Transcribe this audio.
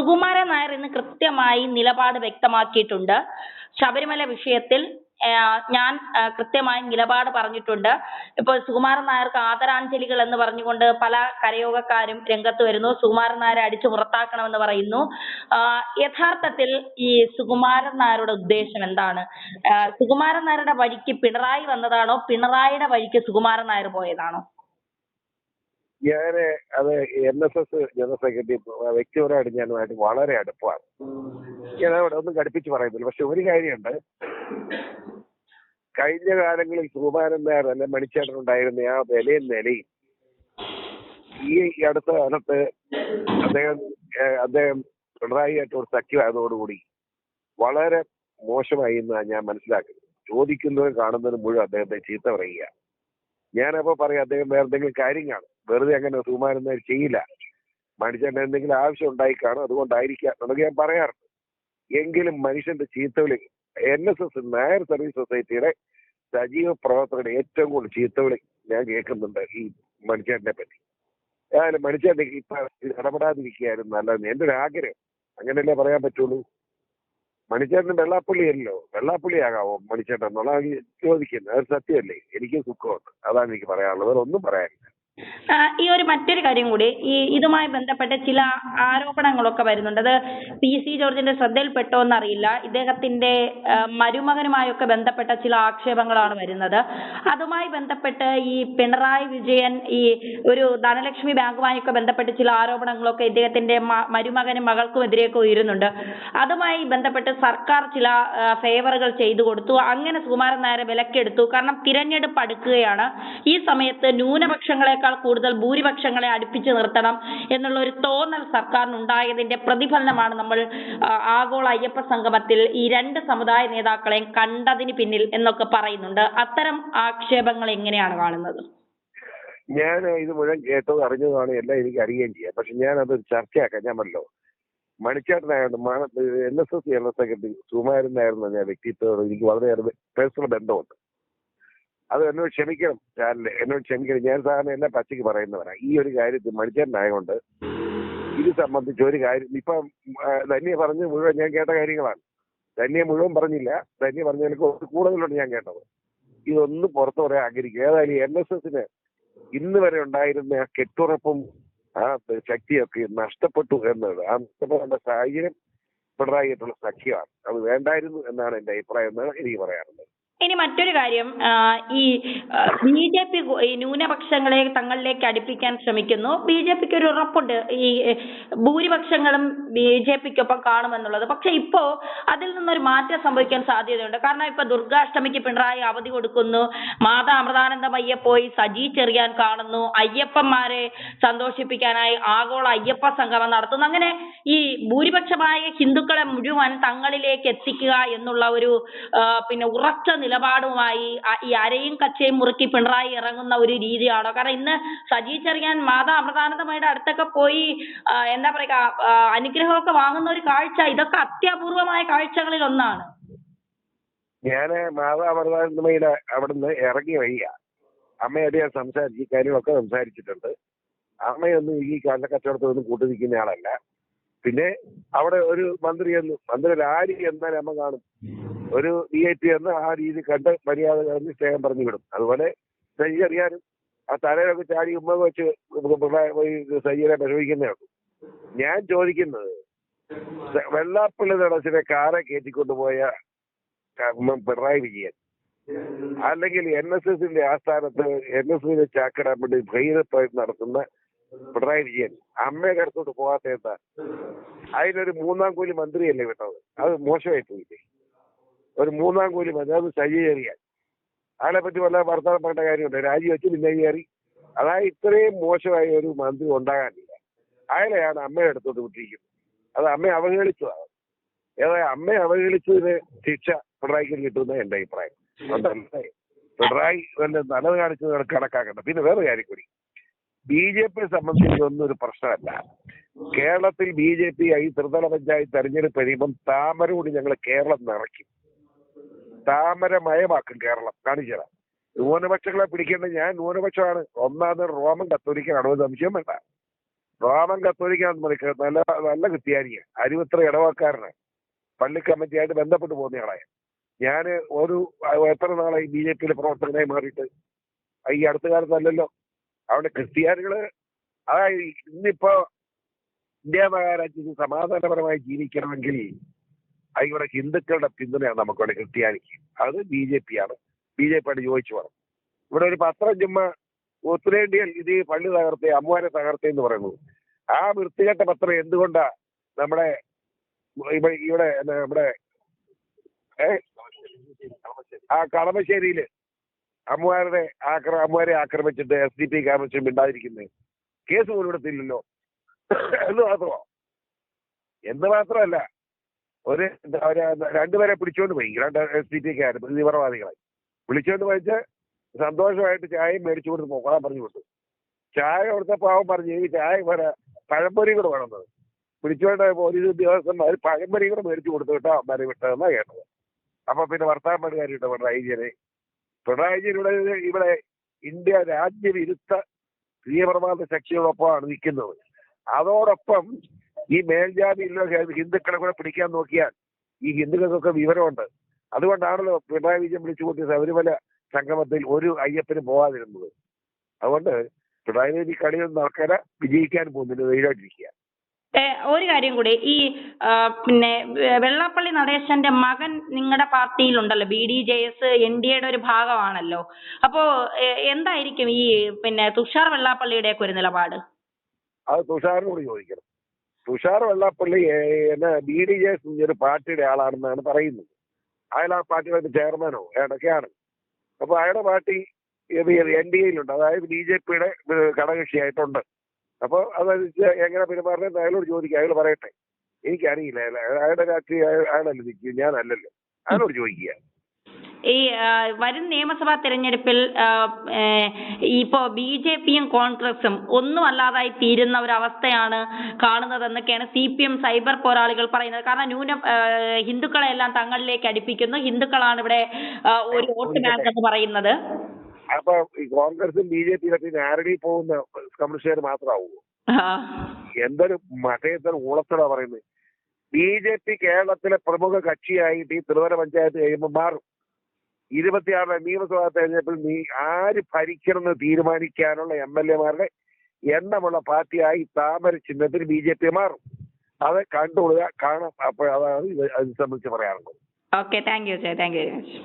സുകുമാരൻ നായർ ഇന്ന് കൃത്യമായി നിലപാട് വ്യക്തമാക്കിയിട്ടുണ്ട്. ശബരിമല വിഷയത്തിൽ ഞാൻ കൃത്യമായി നിലപാട് പറഞ്ഞിട്ടുണ്ട്. ഇപ്പോൾ സുകുമാരൻ നായർക്ക് ആദരാഞ്ജലികൾ എന്ന് പറഞ്ഞുകൊണ്ട് പല കരയോഗക്കാരും രംഗത്ത് വരുന്നു. സുകുമാരൻ നായരെ അടിച്ചു പുറത്താക്കണമെന്ന് പറയുന്നു. യഥാർത്ഥത്തിൽ ഈ സുകുമാരൻ നായരുടെ ഉദ്ദേശം എന്താണ്? സുകുമാരൻ നായരുടെ വഴിക്ക് പിണറായി വന്നതാണോ? പിണറായിയുടെ വഴിക്ക് സുകുമാരൻ നായർ പോയതാണോ? ഞാൻ അത് N S S general secretary വ്യക്തിപരമായിട്ട് ഞാനുമായിട്ട് വളരെ അടുപ്പമാണ്. ഞാൻ അവിടെ ഒന്നും ഘടിപ്പിച്ച് പറയുന്നില്ല. പക്ഷെ ഒരു കാര്യമുണ്ട്. കഴിഞ്ഞ കാലങ്ങളിൽ സുകുമാരൻ നായർ അല്ലെ മണിച്ചേട്ടൻ ഉണ്ടായിരുന്ന ആ വിലയും നിലയും ഈ അടുത്ത കാലത്ത് അദ്ദേഹം അദ്ദേഹം അദ്ദേഹം പിണറായിയായിട്ടോട് സഖ്യമായതോടുകൂടി വളരെ മോശമായി എന്നാണ് ഞാൻ മനസ്സിലാക്കുന്നത്. ചോദിക്കുന്നവരും കാണുന്നവരും മുഴുവൻ അദ്ദേഹത്തെ ചീത്ത പറയുക ഞാനപ്പോ പറയാം അദ്ദേഹം വേറെ എന്തെങ്കിലും കാര്യം കാണും വെറുതെ അങ്ങനെ സുകുമാരൻ ചെയ്യില്ല. മനുഷ്യന്റെ എന്തെങ്കിലും ആവശ്യം ഉണ്ടായി കാണും. അതുകൊണ്ടായിരിക്കാം. എന്നൊക്കെ ഞാൻ പറയാറുണ്ട്. എങ്കിലും മനുഷ്യന്റെ ചീത്തവിളി N S S Nair service സൊസൈറ്റിയുടെ സജീവ പ്രവർത്തകരുടെ ഏറ്റവും കൂടുതൽ ചീത്തവിളി ഞാൻ കേൾക്കുന്നുണ്ട് ഈ മനുഷ്യനെ പറ്റി. ഏതായാലും ഇത് ഇടപെടാതിരിക്കുകയായിരുന്നു നല്ലതെന്ന്. എന്റെ ഒരു ആഗ്രഹം. അങ്ങനെയല്ലേ പറയാൻ പറ്റുള്ളൂ? മണിച്ചേട്ടൻ വെള്ളാപ്പള്ളിയല്ലോ. വെള്ളാപ്പള്ളിയാകാവോ മണിച്ചേട്ടൻ എന്നുള്ള ചോദിക്കുന്നത്? അത് സത്യമല്ലേ? എനിക്ക് സുഖമുണ്ട്. അതാണ് എനിക്ക് പറയാനുള്ളത്. വേറെ ഒന്നും പറയാനില്ല. ആ, ഈ ഒരു മറ്റൊരു കാര്യം കൂടി ഈ ഇതുമായി ബന്ധപ്പെട്ട ചില ആരോപണങ്ങളൊക്കെ വരുന്നുണ്ട്. അത് പി സി ജോർജിന്റെ ശ്രദ്ധയിൽപ്പെട്ടോ എന്നറിയില്ല. ഇദ്ദേഹത്തിന്റെ മരുമകനുമായി മരുമകനുമായൊക്കെ ബന്ധപ്പെട്ട ചില ആക്ഷേപങ്ങളാണ് വരുന്നത്. അതുമായി ബന്ധപ്പെട്ട് ഈ പിണറായി വിജയൻ ഈ ഒരു ധനലക്ഷ്മി ബാങ്കുമായൊക്കെ ബന്ധപ്പെട്ട് ചില ആരോപണങ്ങളൊക്കെ ഇദ്ദേഹത്തിന്റെ മ- മരുമകനും മകൾക്കും എതിരെയൊക്കെ ഉയരുന്നുണ്ട്. അതുമായി ബന്ധപ്പെട്ട് സർക്കാർ ചില ഫേവറുകൾ ചെയ്തു കൊടുത്തു. അങ്ങനെ സുകുമാരൻ നായരെ വിലക്കെടുത്തു. കാരണം തിരഞ്ഞെടുപ്പ് അടുക്കുകയാണ്. ഈ സമയത്ത് ന്യൂനപക്ഷങ്ങളെക്കാൾ കൂടുതൽ ഭൂരിപക്ഷങ്ങളെ അടുപ്പിച്ചു നിർത്തണം എന്നുള്ള ഒരു തോന്നൽ സർക്കാരിന് ഉണ്ടായതിന്റെ പ്രതിഫലനമാണ് നമ്മൾ ആഗോള അയ്യപ്പ സംഗമത്തിൽ ഈ രണ്ട് സമുദായ നേതാക്കളെയും കണ്ടതിന് പിന്നിൽ എന്നൊക്കെ പറയുന്നുണ്ട്. അത്തരം ആക്ഷേപങ്ങൾ എങ്ങനെയാണ് കാണുന്നത്? ഞാൻ ഇത് മുഴുവൻ കേട്ടത് അറിഞ്ഞതാണ് എല്ലാം എനിക്ക് അറിയുകയും ചെയ്യാം. പക്ഷെ ഞാൻ അത് ചർച്ചയാക്കാം. ഞാൻ പറഞ്ഞല്ലോ മണിച്ചേട്ടനായിരുന്നു N S S general secretary Sukumaran Nair ഞാൻ വ്യക്തിത്വത്തോട് എനിക്ക് വളരെയേറെ പേഴ്സണൽ ബന്ധമുണ്ട്. അത് എന്നോട് ക്ഷമിക്കണം എന്നോട് ക്ഷമിക്കണം. ഞാൻ സാധാരണ എന്നെ പച്ചയ്ക്ക് പറയുന്നവരാ ഈ ഒരു കാര്യത്തിൽ മണിച്ചേട്ടനായതുകൊണ്ട് ഇത് സംബന്ധിച്ച് ഒരു കാര്യം ഇപ്പം ധന്യ പറഞ്ഞ് മുഴുവൻ ഞാൻ കേട്ട കാര്യങ്ങളാണ്. ധന്യ മുഴുവൻ പറഞ്ഞില്ല. ധന്യ പറഞ്ഞതിൽ കൂടുതലുണ്ട് ഞാൻ കേട്ടത്. ഇതൊന്നും പുറത്തു പറയാൻ ആഗ്രഹിക്കും ഏതായാലും എൻ എസ് എസിന് ഇന്ന് വരെ ഉണ്ടായിരുന്ന ആ കെട്ടുറപ്പും ആ ശക്തിയൊക്കെ നഷ്ടപ്പെട്ടു എന്നത് ആ നഷ്ടപ്പെടേണ്ട സാഹചര്യം പിണറായിട്ടുള്ള സഖ്യമാണ്. അത് വേണ്ടായിരുന്നു എന്നാണ് എന്റെ അഭിപ്രായം എന്നാണ് എനിക്ക് പറയാനുള്ളത്. ഇനി മറ്റൊരു കാര്യം ഈ ബി ജെ പി ന്യൂനപക്ഷങ്ങളെ തങ്ങളിലേക്ക് അടുപ്പിക്കാൻ ശ്രമിക്കുന്നു. ബി ജെ പിക്ക് ഒരു ഉറപ്പുണ്ട്. ഈ ഭൂരിപക്ഷങ്ങളും ബി ജെ പിക്കൊപ്പം കാണുമെന്നുള്ളത്. പക്ഷെ ഇപ്പോ അതിൽ നിന്നൊരു മാറ്റം സംഭവിക്കാൻ സാധ്യതയുണ്ട്. കാരണം ഇപ്പൊ ദുർഗാഷ്ടമിക്ക് പിണറായി അവധി കൊടുക്കുന്നു. മാതാ അമൃതാനന്ദമയ്യ പോയി സജി ചെറിയാൻ കാണുന്നു. അയ്യപ്പന്മാരെ സന്തോഷിപ്പിക്കാനായി ആഗോള അയ്യപ്പ സംഗമം നടത്തുന്നു. അങ്ങനെ ഈ ഭൂരിപക്ഷമായ ഹിന്ദുക്കളെ മുഴുവൻ തങ്ങളിലേക്ക് എത്തിക്കുക എന്നുള്ള ഒരു പിന്നെ ഉറച്ച നിലപാടുമായി ഈ അരയും കച്ചയും മുറുക്കി പിണറായി ഇറങ്ങുന്ന ഒരു രീതിയാണോ? കാരണം ഇന്ന് സജി ചെറിയാൻ മാതാ അമൃതാനന്ദമയുടെ അടുത്തൊക്കെ പോയി എന്താ പറയുക അനുഗ്രഹമൊക്കെ വാങ്ങുന്ന ഒരു കാഴ്ച ഇതൊക്കെ അത്യപൂർവമായ കാഴ്ചകളിൽ ഒന്നാണ്. ഞാൻ മാതാ അമൃതാനന്ദമയുടെ അവിടുന്ന് ഇറങ്ങി വയ്യ അമ്മയോട് ഞാൻ സംസാരിച്ച് കാര്യമൊക്കെ സംസാരിച്ചിട്ടുണ്ട്. അമ്മയൊന്നും ഈ കള്ളക്കച്ചവടത്തൊന്നും കൂട്ടു നിൽക്കുന്ന ആളല്ല. പിന്നെ അവിടെ ഒരു മന്ത്രി എന്ന് മന്ത്രി ആര് എന്നാൽ അമ്മ കാണും. ഒരു ഡി ഐ പി എന്ന് ആ രീതി കണ്ട് മര്യാദ കഴിഞ്ഞ് സ്നേഹം പറഞ്ഞു വിടും. അതുപോലെ സജി അറിയാനും ആ തലയിലൊക്കെ ചാടി ഉമ്മ വെച്ച് സജിയെ വിഷമിക്കുന്നേ ഉള്ളൂ. ഞാൻ ചോദിക്കുന്നത് വെള്ളാപ്പള്ളി നടസിനെ കാറെ കയറ്റിക്കൊണ്ടുപോയ പിണറായി വിജയൻ അല്ലെങ്കിൽ എൻ എസ് എസിന്റെ ആസ്ഥാനത്ത് എൻ എസ് എസിനെ ചാക്കിടാൻ വേണ്ടി ഭൈരപ്പായി നടത്തുന്ന പിണറായി വിജയൻ അമ്മയെ കടത്തോട്ട് പോകാത്ത എന്താ? അതിനൊരു മൂന്നാം കൂലി മന്ത്രിയല്ലേ വിട്ടത്? അത് മോശമായി പോയില്ലേ ഒരു മൂന്നാം കൂലി മതി. അത് സജ്ജീകരിക്കാൻ അയാളെ പറ്റി വല്ല വർത്തമാനം പറയേണ്ട കാര്യമുണ്ട് രാജിവെച്ച് പിന്നെ കയറി. അതായത് ഇത്രയും മോശമായ ഒരു മന്ത്രി ഉണ്ടാകാനില്ല. അയാളെയാണ് അമ്മയുടെ അടുത്തോട്ട് വിട്ടിരിക്കുന്നത്. അത് അമ്മയെ അവഹേളിച്ചതാണ് ഏതായാലും അമ്മയെ അവഹേളിച്ചതിന് ശിക്ഷ പിണറായിക്ക് കിട്ടുന്ന എന്റെ അഭിപ്രായം. പിണറായി വല്ല നല്ലത് കണക്ക് കണക്കാക്കണ്ട പിന്നെ വേറെ കാര്യം കൂടി. ബി ജെ പിയെ സംബന്ധിച്ചൊന്നും ഒരു പ്രശ്നമല്ല. കേരളത്തിൽ ബി ജെ പി ഈ ത്രിതല പഞ്ചായത്ത് തെരഞ്ഞെടുപ്പ് കഴിയുമ്പം താമര കൂടി ഞങ്ങൾ കേരളം നിറയ്ക്കും. താമരമയമാക്കും കേരളം. കാണിച്ചു തരാം ന്യൂനപക്ഷങ്ങളെ പിടിക്കേണ്ട ഞാൻ ന്യൂനപക്ഷമാണ്. ഒന്നാമത് റോമൻ കത്തോലിക്കനാണ് ഒരു സംശയം വേണ്ട. റോമൻ കത്തോലിക്കാൻ നല്ല നല്ല ക്രിസ്ത്യാനിയാ അരുവിത്ര ഇടവക്കാരനാണ്. പള്ളി കമ്മിറ്റിയായിട്ട് ബന്ധപ്പെട്ട് പോകുന്നയാളായ ഞാൻ ഒരു എത്ര നാളായി ബി ജെ പിയിലെ പ്രവർത്തകനായി മാറിയിട്ട്? ഈ അടുത്ത കാലത്തല്ലല്ലോ. അവിടെ ക്രിസ്ത്യാനികൾ അതായത് ഇന്നിപ്പോ ഇന്ത്യ മഹാരാജ്യത്ത് സമാധാനപരമായി ജീവിക്കണമെങ്കിൽ ഇവിടെ ഹിന്ദുക്കളുടെ പിന്തുണയാണ് നമുക്കിവിടെ ക്രിസ്ത്യാനിക്ക്. അത് ബി ജെ പി ആണ് ബി ജെ പിയോട് ചോദിച്ചു പറഞ്ഞു ഇവിടെ ഒരു പത്രം ചുമ്മാ ഉത്തരേന്ത്യയിൽ ഇത് പള്ളി തകർത്തെ അമ്മുവാനെ തകർത്തെ എന്ന് പറയുന്നത്. ആ വൃത്തികെട്ട പത്രം എന്തുകൊണ്ടാ നമ്മുടെ ഇവിടെ നമ്മുടെ ആ കളമശ്ശേരിയിൽ അമ്മുവാരുടെ ആക്ര അമ്മുവാരെ ആക്രമിച്ചിട്ട് എസ് ഡി പി ക്യാമ്പസും ഉണ്ടായിരിക്കുന്നത് കേസ് പോലും എടുത്തില്ലല്ലോ. എന്ന് മാത്രമോ എന്ന് മാത്രമല്ല ഒരു രണ്ടുപേരെ പിടിച്ചോണ്ട് പോയി. രണ്ട് എസ് ഡി പി കാര് തീവ്രവാദികളെ. വിളിച്ചോണ്ട് പോയിട്ട് സന്തോഷമായിട്ട് ചായയും മേടിച്ചു കൊടുത്ത് പോകാൻ പറഞ്ഞു കൊടുത്തു ചായ കൊടുത്തപ്പോൾ അവൻ പറഞ്ഞു ഈ ചായ വരെ പഴംപൊരി കൂടെ വേണമെന്നത് പിടിച്ചോണ്ട് പോലീസ് ഉദ്യോഗസ്ഥന്മാർ പഴംപൊരി കൂടെ മേടിച്ചു കൊടുത്തു കേട്ടോ അമ്മമാരെ വിട്ടതെന്നാ കേട്ടത്. അപ്പൊ പിന്നെ വർത്താൻ ഇട്ടോ പിണറായി വിജയനെ പിണറായി വിജയൻ ഇവിടെ ഇവിടെ ഇന്ത്യ രാജ്യവിരുദ്ധ തീവ്രവാദ ശക്തിയോടൊപ്പമാണ് നിൽക്കുന്നത്. അതോടൊപ്പം ഈ മേൽജാതിയിലുള്ള ഹിന്ദുക്കളെ കൂടെ പിടിക്കാൻ നോക്കിയാൽ ഈ ഹിന്ദുക്കൾക്കൊക്കെ വിവരമുണ്ട്. അതുകൊണ്ടാണല്ലോ പിണറായി വിജയൻ വിളിച്ചു കൂട്ടിയ ശബരിമല സംഗമത്തിൽ ഒരു അയ്യപ്പനും പോവാതിരുന്നത്. അതുകൊണ്ട് പിണറായി വിജയൻ കളിയൊന്നും നടക്കാതെ വിജയിക്കാൻ പോകുന്നില്ല ധൈര്യമായിട്ടിരിക്കുക ഒരു കാര്യം കൂടി. ഈ പിന്നെ വെള്ളാപ്പള്ളി നടേശന്റെ മകൻ നിങ്ങളുടെ പാർട്ടിയിലുണ്ടല്ലോ B D J S N D എയുടെ ഒരു ഭാഗമാണല്ലോ. അപ്പോ എന്തായിരിക്കും ഈ പിന്നെ തുഷാർ വെള്ളാപ്പള്ളിയുടെ ഒക്കെ ഒരു നിലപാട്? അത് തുഷാറിനോട് ചോദിക്കണം. തുഷാർ വെള്ളാപ്പള്ളി എന്നെ ബി ഡി ജെ ഒരു പാർട്ടിയുടെ ആളാണെന്നാണ് പറയുന്നത്. അയാൾ ആ പാർട്ടിയുടെ ചെയർമാനോ ഏതൊക്കെയാണ്? അപ്പൊ അയാളുടെ പാർട്ടി എൻ ഡി എയിലുണ്ട്. അതായത് ബി ജെ പിയുടെ ഘടകകക്ഷിയായിട്ടുണ്ട്. അപ്പോൾ അതനുസരിച്ച് എങ്ങനെ പെരുമാറണമെന്ന് അയാളോട് ചോദിക്കുക അയാൾ പറയട്ടെ. എനിക്കറിയില്ല. അയാളുടെ രാഷ്ട്രീയ അയാളല്ല നിൽക്കും ഞാനല്ലല്ലോ. അയാളോട് ചോദിക്കുക. ഈ വരും നിയമസഭാ തെരഞ്ഞെടുപ്പിൽ ഇപ്പോ ബി ജെ പിയും കോൺഗ്രസും ഒന്നും അല്ലാതായി തീരുന്ന ഒരു അവസ്ഥയാണ് കാണുന്നതെന്നൊക്കെയാണ് സി പി എം സൈബർ പോരാളികൾ പറയുന്നത്. കാരണം ന്യൂന ഹിന്ദുക്കളെ എല്ലാം തങ്ങളിലേക്ക് അടുപ്പിക്കുന്നു. ഹിന്ദുക്കളാണ് ഇവിടെ ഒരു വോട്ട് ബാങ്ക് എന്ന് പറയുന്നത്. അപ്പൊ ഈ കോൺഗ്രസും ബി ജെ പിയിലൊക്കെ ആരടി പോകുന്ന കമ്മ്യൂണിസ്റ്റുകാർ മാത്രമാവുമോ ആ. എന്തൊരു മതേതര ഊളത്തട പറയുന്നത്. ബി ജെ പി കേരളത്തിലെ പ്രമുഖ കക്ഷിയായിട്ട് ഈ ത്രിവര പഞ്ചായത്ത് കഴിയുമ്പോൾ മാറും. ഇരുപത്തിയാറ് നിയമസഭാ തെരഞ്ഞെടുപ്പിൽ നീ ആര് ഭരിക്കണമെന്ന് തീരുമാനിക്കാനുള്ള എം എൽ എമാരുടെ എണ്ണമുള്ള പാർട്ടിയായി താമര ചിഹ്നത്തിൽ ബി ജെ പി മാറും. അത് കണ്ടുകൊള്ളുക കാണാം. അപ്പോൾ അതാണ് ഇത് അത് സംബന്ധിച്ച് പറയാനുള്ളത്. Okay thank you thank you very much.